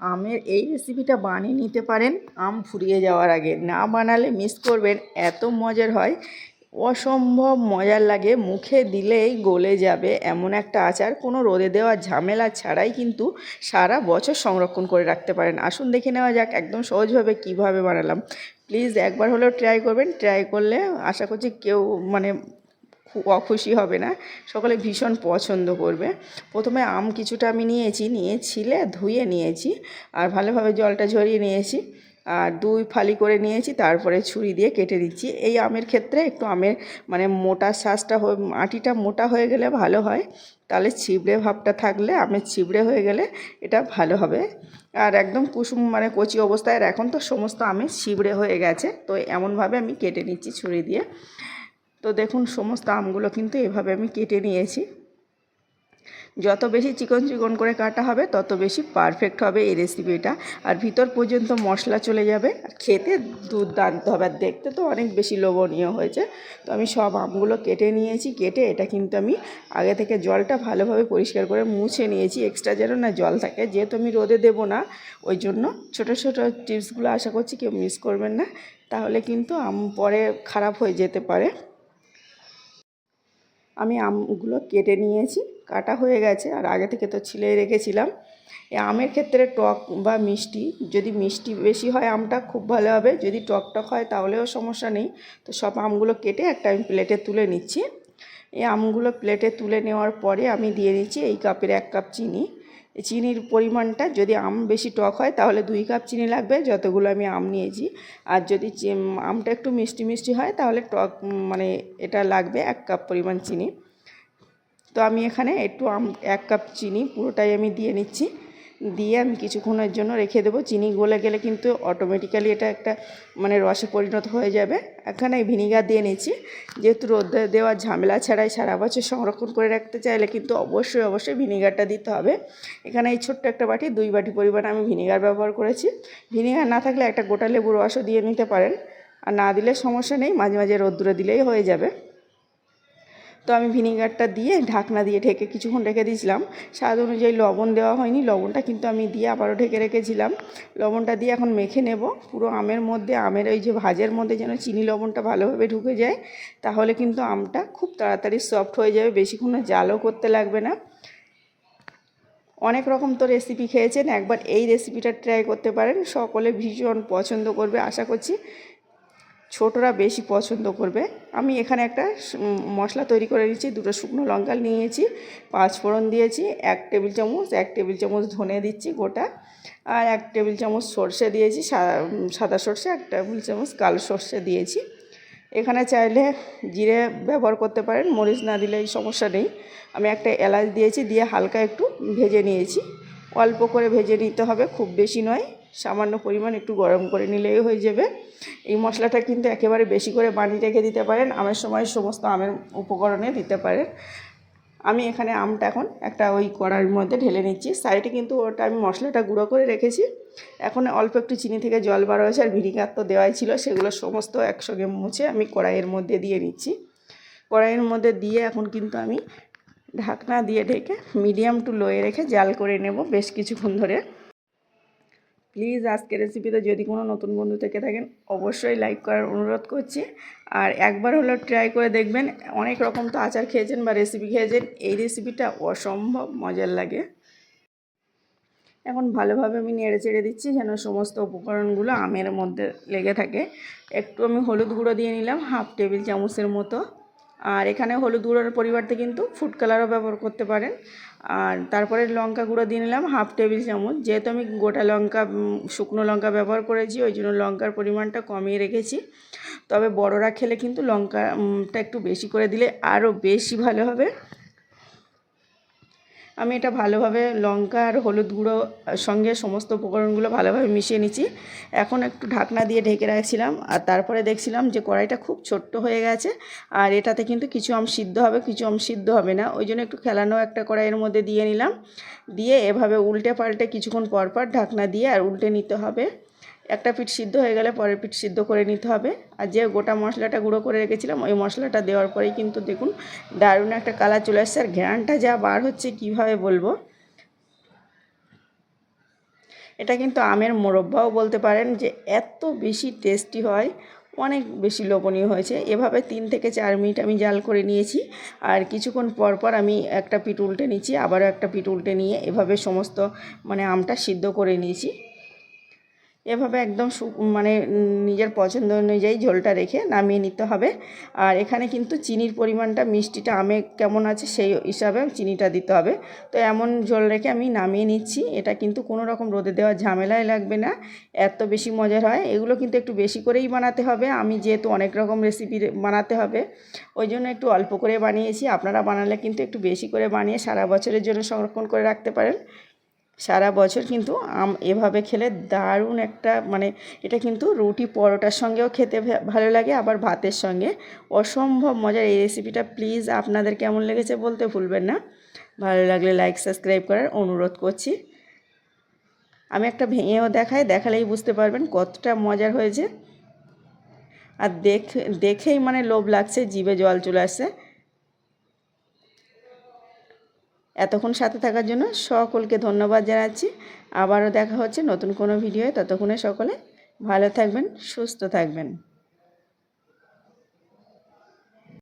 আমের এই রেসিপিটা বানিয়ে নিতে পারেন। আম ফুরিয়ে যাওয়ার আগে না বানালে মিস করবেন, এত মজার হয়। অসম্ভব মজার লাগে, মুখে দিলেই গলে যাবে এমন একটা আচার। কোনো রোদে দেওয়া ঝামেলা ছাড়াই কিন্তু সারা বছর সংরক্ষণ করে রাখতে পারেন। আসুন দেখে নেওয়া যাক একদম সহজভাবে কীভাবে বানালাম। প্লিজ একবার হলেও ট্রাই করবেন। ট্রাই করলে আশা করছি কেউ মানে অখুশি হবে না। সকলে ভীষণ পছন্দ করবে। প্রথমে আম কিছুটা আমি নিয়েছি নিয়ে ছিলে ধুয়ে নিয়েছি আর ভালোভাবে জলটা ঝরিয়ে নিয়েছি আর দুই ফালি করে নিয়েছি, তারপরে ছুরি দিয়ে কেটে দিচ্ছি। এই আমের ক্ষেত্রে একটু আমের মানে মোটা শ্বাসটা হয়ে মোটা হয়ে গেলে ভালো হয়। তাহলে ছিবড়ে ভাবটা থাকলে আমের ছিবড়ে হয়ে গেলে এটা ভালো হবে। আর একদম কুসুম মানে কচি অবস্থায় আর এখন তো সমস্ত আমের ছিবড়ে হয়ে গেছে, তো এমনভাবে আমি কেটে নিচ্ছি ছুরি দিয়ে। তো দেখুন, সমস্ত আমগুলো কিন্তু এভাবে আমি কেটে নিয়েছি। যত বেশি চিকন চিকন করে কাটা হবে, তত বেশি পারফেক্ট হবে এই রেসিপিটা আর ভিতর পর্যন্ত মশলা চলে যাবে। খেতে দুর্দান্ত হবে। আর দেখতে তো অনেক বেশি লোভনীয় হয়েছে। তো আমি সব আমগুলো কেটে নিয়েছি। কেটে এটা কিন্তু আমি আগে থেকে জলটা ভালোভাবে পরিষ্কার করে মুছে নিয়েছি। এক্সট্রা যেন না জল থাকে। যেহেতু আমি রোদে দেবো না, ওই জন্য ছোটো ছোটো টিপসগুলো আশা করছি কেউ মিস করবেন না। তাহলে কিন্তু আম পরে খারাপ হয়ে যেতে পারে। আমি আমগুলো কেটে নিয়েছি, কাটা হয়ে গেছে, আর আগে থেকে তো ছিলে রেখেছিলাম। এই আমের ক্ষেত্রে টক বা মিষ্টি, যদি মিষ্টি বেশি হয়, আমটা খুব ভালো হবে। যদি টক টক হয়, তাহলেও সমস্যা নেই। তো সব আমগুলো কেটে একটা আমি প্লেটে তুলে নিচ্ছি। এই আমগুলো প্লেটে তুলে নেওয়ার পরে আমি দিয়ে দিচ্ছি এই কাপের এক কাপ চিনি। চিনির পরিমাণটা যদি আম বেশি টক হয়, তাহলে দুই কাপ চিনি লাগবে, যতগুলো আমি আম নিয়েছি। আর যদি আমটা একটু মিষ্টি মিষ্টি হয়, তাহলে টক মানে এটা লাগবে এক কাপ পরিমাণ চিনি। তো আমি এখানে একটু আম, এক কাপ চিনি পুরোটাই আমি দিয়ে নিচ্ছি। দিয়ে আমি কিছুক্ষণের জন্য রেখে দেবো। চিনি গলে গেলে কিন্তু অটোমেটিক্যালি এটা একটা মানে রসে পরিণত হয়ে যাবে। এখানে ভিনিগার দিয়ে নিচ্ছি। যেহেতু রোদে দেওয়ার ঝামেলা ছাড়াই সারা বছর সংরক্ষণ করে রাখতে চাইলে কিন্তু অবশ্যই অবশ্যই ভিনিগারটা দিতে হবে। এখানে এই ছোট্ট একটা বাটি, দুই বাটি পরিমাণ আমি ভিনিগার ব্যবহার করেছি। ভিনিগার না থাকলে একটা গোটা লেবুর রসও দিয়ে নিতে পারেন। আর না দিলে সমস্যা নেই, মাঝে মাঝে রোদ্দুরে দিলেই হয়ে যাবে। তো আমি ভিনিগারটা দিয়ে ঢাকনা দিয়ে ঢেকে কিছুক্ষণ রেখে দিয়েছিলাম। স্বাদ অনুযায়ী লবণ দেওয়া হয়নি, লবণটা কিন্তু আমি দিয়ে আবারও ঢেকে রেখেছিলাম। লবণটা দিয়ে এখন মেখে নেব। পুরো আমের মধ্যে, আমের ওই যে ভাজের মধ্যে যেন চিনি লবণটা ভালোভাবে ঢুকে যায়, তাহলে কিন্তু আমটা খুব তাড়াতাড়ি সফট হয়ে যাবে, বেশিক্ষণ জালও করতে লাগবে না। অনেক রকম তো রেসিপি খেয়েছেন, একবার এই রেসিপিটা ট্রাই করতে পারেন। সকলে ভীষণ পছন্দ করবে, আশা করছি ছোটরা বেশি পছন্দ করবে। আমি এখানে একটা মশলা তৈরি করে নিয়েছি, দুটো শুকনো লঙ্কা নিয়েছি, পাঁচ ফোড়ন দিয়েছি, এক টেবিল চামচ, এক টেবিল চামচ ধনে দিচ্ছি গোটা, আর এক টেবিল চামচ সর্ষে দিয়েছি সাদা সর্ষে, এক টেবিল চামচ কালো সর্ষে দিয়েছি। এখানে চাইলে জিরে ব্যবহার করতে পারেন, মরিচ না দিলে এই সমস্যা নেই। আমি একটা এলাচ দিয়েছি, দিয়ে হালকা একটু ভেজে নিয়েছি। অল্প করে ভেজে নিতে হবে, খুব বেশি নয়। সামান্য পরিমাণ একটু গরম করে নিলেই হয়ে যাবে। এই মশলাটা কিন্তু একেবারে বেশি করে বানিয়ে রেখে দিতে পারেন, আমের সময় সমস্ত আমের উপকরণে দিতে পারেন। আমি এখানে আমটা এখন একটা ওই কড়াইয়ের মধ্যে ঢেলে নিচ্ছি। সাইডে কিন্তু ওটা আমি মশলাটা গুঁড়ো করে রেখেছি। এখন অল্প একটু চিনি থেকে জল বার হয়েছে, আর ভিনিগার তো দেওয়াই ছিল, সেগুলো সমস্ত একসঙ্গে মুছে আমি কড়াইয়ের মধ্যে দিয়ে নিচ্ছি। কড়াইয়ের মধ্যে দিয়ে এখন কিন্তু আমি ঢাকনা দিয়ে ঢেকে মিডিয়াম টু লোয়ে রেখে জাল করে নেব বেশ কিছুক্ষণ ধরে। প্লিজ আজকের রেসিপিতে যদি কোনো নতুন বন্ধু থেকে থাকেন, অবশ্যই লাইক করার অনুরোধ করছি। আর একবার হলো ট্রাই করে দেখবেন, অনেক রকম তো আচার খেয়েছেন বা রেসিপি খেয়েছেন, এই রেসিপিটা অসম্ভব মজার লাগে। এখন ভালোভাবে আমি নেড়ে চেড়ে দিচ্ছি যেন সমস্ত উপকরণগুলো আমের মধ্যে লেগে থাকে। একটু আমি হলুদ গুঁড়ো দিয়ে নিলাম হাফ টেবিল চামচের মতো। আর এখানে হলুদ গুঁড়োর পরিবর্তে কিন্তু ফুড কালারও ব্যবহার করতে পারেন। আর তারপরে লঙ্কা গুঁড়ো দিয়ে নিলাম হাফ টেবিল চামচ। যেহেতু আমি গোটা লঙ্কা শুকনো লঙ্কা ব্যবহার করেছি, ওই জন্য লঙ্কার পরিমাণটা কমিয়ে রেখেছি। তবে বড়রা খেলে কিন্তু লঙ্কাটা একটু বেশি করে দিলে আরও বেশি ভালো হবে। আমি এটা ভালোভাবে লঙ্কা আর হলুদ গুঁড়ো সঙ্গে সমস্ত উপকরণগুলো ভালোভাবে মিশিয়ে নিচ্ছি। এখন একটু ঢাকনা দিয়ে ঢেকে রাখছিলাম, আর তারপরে দেখছিলাম যে কড়াইটা খুব ছোট্ট হয়ে গেছে, আর এটাতে কিন্তু কিছু আম সিদ্ধ হবে, কিছু আম সিদ্ধ হবে না। ওই জন্য একটু খেলানো একটা কড়াইয়ের মধ্যে দিয়ে নিলাম। দিয়ে এভাবে উল্টে পাল্টে কিছুক্ষণ পরপর পর ঢাকনা দিয়ে আর উল্টে নিতে হবে। একটা পিঠ সিদ্ধ হয়ে গেলে পরের পিঠ সিদ্ধ করে নিতে হবে। আর যে গোটা মশলাটা গুঁড়ো করে রেখেছিলাম, ওই মশলাটা দেওয়ার পরেই কিন্তু দেখুন, দারুণ একটা কালার চলে আসছে। আর ঘ্রাণটা যা বার হচ্ছে, কীভাবে বলব? এটা কিন্তু আমের মোরব্বাও বলতে পারেন যে এত বেশি টেস্টি হয়, অনেক বেশি লোভনীয় হয়েছে। এভাবে তিন থেকে চার মিনিট আমি জাল করে নিয়েছি। আর কিছুক্ষণ পর পর আমি একটা পিঠ উল্টে নিচ্ছি, আবারও একটা পিঠ উল্টে নিয়ে এভাবে সমস্ত মানে আমটা সিদ্ধ করে নিয়েছি। এভাবে একদম সু মানে নিজের পছন্দ অনুযায়ী ঝোলটা রেখে নামিয়ে নিতে হবে। আর এখানে কিন্তু চিনির পরিমাণটা, মিষ্টিটা, আমে কেমন আছে সেই হিসাবে চিনিটা দিতে হবে। তো এমন ঝোল রেখে আমি নামিয়ে নিচ্ছি। এটা কিন্তু কোনো রকম রোদে দেওয়ার ঝামেলাই লাগবে না। এত বেশি মজার হয়। এগুলো কিন্তু একটু বেশি করেই বানাতে হবে। আমি যেহেতু অনেক রকম রেসিপি বানাতে হবে, ওই জন্য একটু অল্প করে বানিয়েছি। আপনারা বানালে কিন্তু একটু বেশি করে বানিয়ে সারা বছরের জন্য সংরক্ষণ করে রাখতে পারেন। সারা বছর কিন্তু আম এভাবে খেলে দারুণ একটা মানে এটা কিন্তু রুটি পরোটার সঙ্গেও খেতে ভালো লাগে, আবার ভাতের সঙ্গে। অসম্ভব মজার এই রেসিপিটা প্লিজ আপনাদের কেমন লেগেছে বলতে ভুলবেন না। ভালো লাগলে লাইক সাবস্ক্রাইব করার অনুরোধ করছি। আমি একটা ভেঙেও দেখাই, দেখালেই বুঝতে পারবেন কতটা মজার হয়েছে। আর দেখ, দেখেই মানে লোভ লাগছে, জিভে জল চলে আসছে। এতক্ষণ সাথে থাকার জন্য সকলকে ধন্যবাদ জানাচ্ছি। আবারও দেখা হচ্ছে নতুন কোনো ভিডিওয়ে। ততক্ষণে সকলে ভালো থাকবেন, সুস্থ থাকবেন।